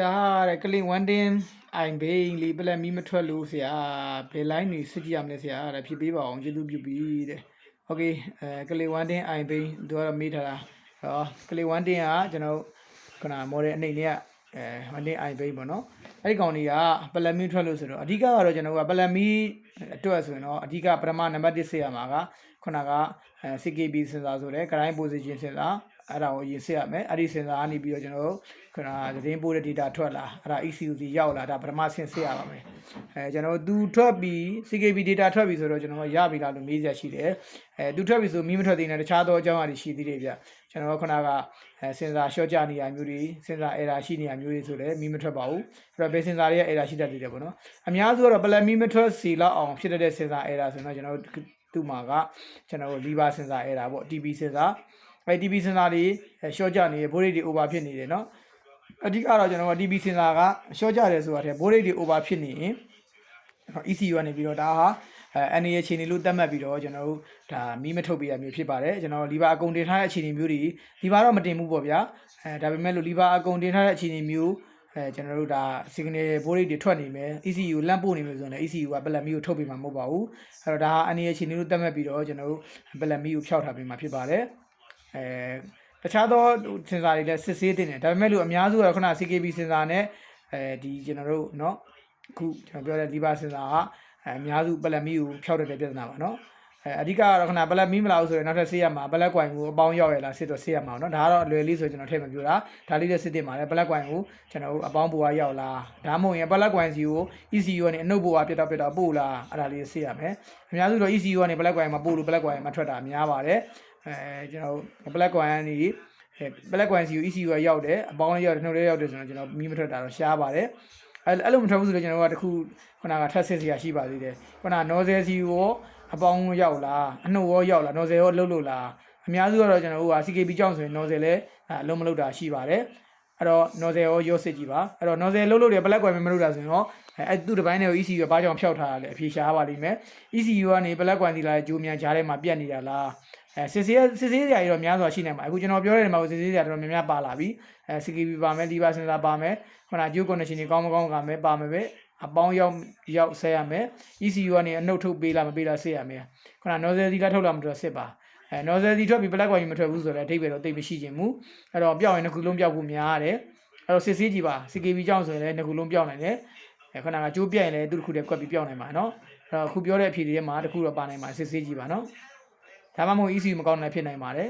ရာတဲ့ကလင်ဝမ်တင်အိုင်ဘိန်းလေးပလက်မီမထွက်လို့ဆရာဘယ်လိုင်းတွေစစ်ကြည့်ရမလဲဆရာတဲ့ဖြစ်ပေးပါအောင်ကျေးဇူးပြုပြီးတဲ့โอเคအဲကလင်ဝမ်တင်အိုင်ဘိန်းသူကတော့မေးထားတာဟောကလင်ဝမ်တင်ကကျွန်တော်ခုနမော်ဒယ်အနေနဲ့ကအဲဝမ်တင်အိုင်ဘိန်းပေါ့နော်အဲ့ဒီကောင်တွေကပလက်မီထွက်လို့ဆိုတော့အဓိကကတော့ကျွန်တော်ကပလက်မီအတွက်ဆိုရင်တော့အဓိကပထမနံပါတ်1စစ်ရမှာက ခုနကအဲ CKB စင်စာဆိုတဲ့ grind position စင်စာအဲ့ဒါကိုရေးစစ်ရမယ်အဲ့ဒီစင်စာကနေပြီးတော့ကျွန်တော်တို့ခုနသတင်းပို့တဲ့ data ထွက်လာအဲ့ဒါ ECU စီရောက်လာဒါပထမဆင့်စစ်ရပါမယ်အဲကျွန်တော်တို့သူထွက်ပြီး CKB data ထွက်ပြီးဆိုတော့ကျွန်တော်ရပြီလားလို့မေးစရာရှိတယ်အဲသူထွက်ပြီဆိုမိမထွက်သေးတဲ့တခြားသောအကြောင်းအရာတွေရှိသေးတယ်ဗျကျွန်တော်တို့ခုနကအဲစင်စာ short ကြနေရမျိုးတွေစင်စာ error ရှိနေရမျိုးတွေဆိုလည်းမိမထွက်ပါဘူးအဲ့တော့ဘယ်စင်စာတွေက error ရှိတတ်သေးတယ်ပေါ့နော်အများစုကတော့ plan မိမထွက်စီလောက်အောင်ဖြစ်တဲ့စင်စာ error ဆိုတော့ကျွန်တော်တို့ သူ့မှာကကျွန်တော်တို့ liver စင်စာ error ပေါ့ TB စင်စာအဲ TB စင်စာတွေ short ကြနေရဘိုးရိတ်တွေ over ဖြစ်နေတယ်နော်အဓိကတော့ကျွန်တော်က TB စင်စာက short ကြတယ်ဆိုတာတဲ့ဘိုးရိတ်တွေ over ဖြစ်နေရင် ECU ကနေပြီးတော့ဒါဟာအဲအနေရအခြေအနေလို့သတ်မှတ်ပြီးတော့ကျွန်တော်တို့ဒါမီးမထုတ်ပေးရမျိုးဖြစ်ပါတယ်ကျွန်တော်လီဗာအကုန်တင်ထားတဲ့အခြေအနေမျိုးတွေလီဗာတော့မတင်ဘူးပေါ့ဗျာအဲဒါပေမဲ့လို့လီဗာအကုန်တင်ထားတဲ့အခြေအနေမျိုး အဲကျွန်တော်တို့ဒါ signal ဘိုးရိတ်တွေထွက်နေမယ် ECU လန့်ပို့နေမယ်ဆိုရင်လည်း ECU ကပလက်မီကိုထုတ်ပေးမှာမဟုတ်ပါဘူးအဲ့တော့ဒါဟာအနေရအခြေအနေလို့သတ်မှတ်ပြီးတော့ကျွန်တော်တို့ပလက်မီကိုဖျောက်ထားပေးမှာဖြစ်ပါတယ်အဲတခြားသောစင်ဆာတွေလည်းစစ်ဆေးတင်တယ်ဒါပေမဲ့လို့အများစုကတော့ခုန CKB စင်ဆာနဲ့အဲဒီကျွန်တော်တို့เนาะအခုကျွန်တော်ပြောတဲ့ liver စင်ဆာကအများစုပလက်မီကိုဖျောက်တဲ့ပြဿနာပါเนาะ အဲအဓိကကတော့ခဏပလက်မီမလာဘူးဆိုရင်နောက်ထပ်ဆေးရမှာပလက်ကွိုင်ကိုအပေါင်းရောက်ရလားစစ်တော့ဆေးရမှာเนาะဒါကတော့အလွယ်လေးဆိုကျွန်တော်ထည့်မပြောတာဒါလေးလည်းစစ်တင်ပါတယ်ပလက်ကွိုင်ကိုကျွန်တော်တို့အပေါင်းပူဝါရောက်လားဒါမှမဟုတ်ရင်ပလက်ကွိုင်စီကို ECU ကနေအနှုတ်ပူဝါပြတ်တော့ပြတ်တော့ပို့လားအဲ့ဒါလေးစစ်ရမယ်အများစုတော့ ECU ကနေပလက်ကွိုင်မှာပို့လို့ပလက်ကွိုင်မှာထွက်တာများပါတယ်အဲကျွန်တော်ပလက်ကွိုင်ကနေအဲပလက်ကွိုင်စီကို ECU ကရောက်တယ်အပေါင်းလေးရောက်တယ်နှုတ်လေးရောက်တယ်ဆိုတော့ကျွန်တော်မီးမထွက်တာတော့ရှားပါတယ် အဲ့အဲ့လိုမထွက်ဘူးဆိုတော့ကျွန်တော်ကတခုခုနကထပ်စစ်စရာရှိပါသေးတယ်ခုနနော်ဇယ်စီကိုအပေါင်းရောက်လားအနှုတ်ရောရောက်လားနော်ဇယ်ရောလှုပ်လို့လားအများစုကတော့ကျွန်တော်တို့က CKB ကြောင့်ဆိုရင်နော်ဇယ်လည်းအလုံးမလုပ်တာရှိပါတယ်အဲ့တော့နော်ဇယ်ရောရောစစ်ကြည့်ပါအဲ့တော့နော်ဇယ်လှုပ်လို့တယ်ဘလက်ကွယ်မလုပ်တာဆိုရင်တော့အဲ့သူ့တစ်ပိုင်းတွေကို ECU ကဘာကြောင့်ဖျောက်ထားတာလဲအဖြေရှားပါလိမ့်မယ် ECU ကနေဘလက်ကွယ်စီလာဂျိုးမြန်ကြားထဲမှာပြတ်နေတာလား အဲစစ်ဆေးစစ်ဆေးစရာကြီးတော့များစွာရှိနေမှာအခုကျွန်တော်ပြောတဲ့နေရာမှာစစ်ဆေးစရာတော်တော်များများပါလာပြီအဲ CKB ပါမယ် liver sensor ပါမယ်ခုနဂျိုး connection တွေကောင်းမကောင်းကမယ်ပါမယ်ပဲအပေါင်းရောက်ရောက်ဆက်ရမယ် ECU ကနေအနှုတ်ထုတ်ပေးလားမပေးလားစစ်ရမယ်ခုန nozzle ဒီလားထုတ်လားမထုတ်စစ်ပါအဲ nozzle ဒီထွက်ပြီး black white မထွက်ဘူးဆိုတော့အထိပ္ပယ်တော့တိတ်မရှိခြင်းမူအဲ့တော့ပြောက်ရင်တစ်ခုလုံးပြောက်ဖို့များရတယ်အဲ့တော့စစ်ဆေးကြည့်ပါ CKB ကြောင့်ဆိုရင်လည်းတစ်ခုလုံးပြောက်နိုင်တယ်အဲခုနကကြိုးပြက်ရင်လည်းသူတစ်ခုတည်းကွက်ပြီးပြောက်နိုင်မှာနော်အဲ့တော့အခုပြောတဲ့အဖြေတွေထဲမှာတစ်ခုတော့ပါနိုင်မှာစစ်ဆေးကြည့်ပါနော် ဒါမှမဟုတ် ECU မကောင်းလည်းဖြစ်နိုင်ပါတယ်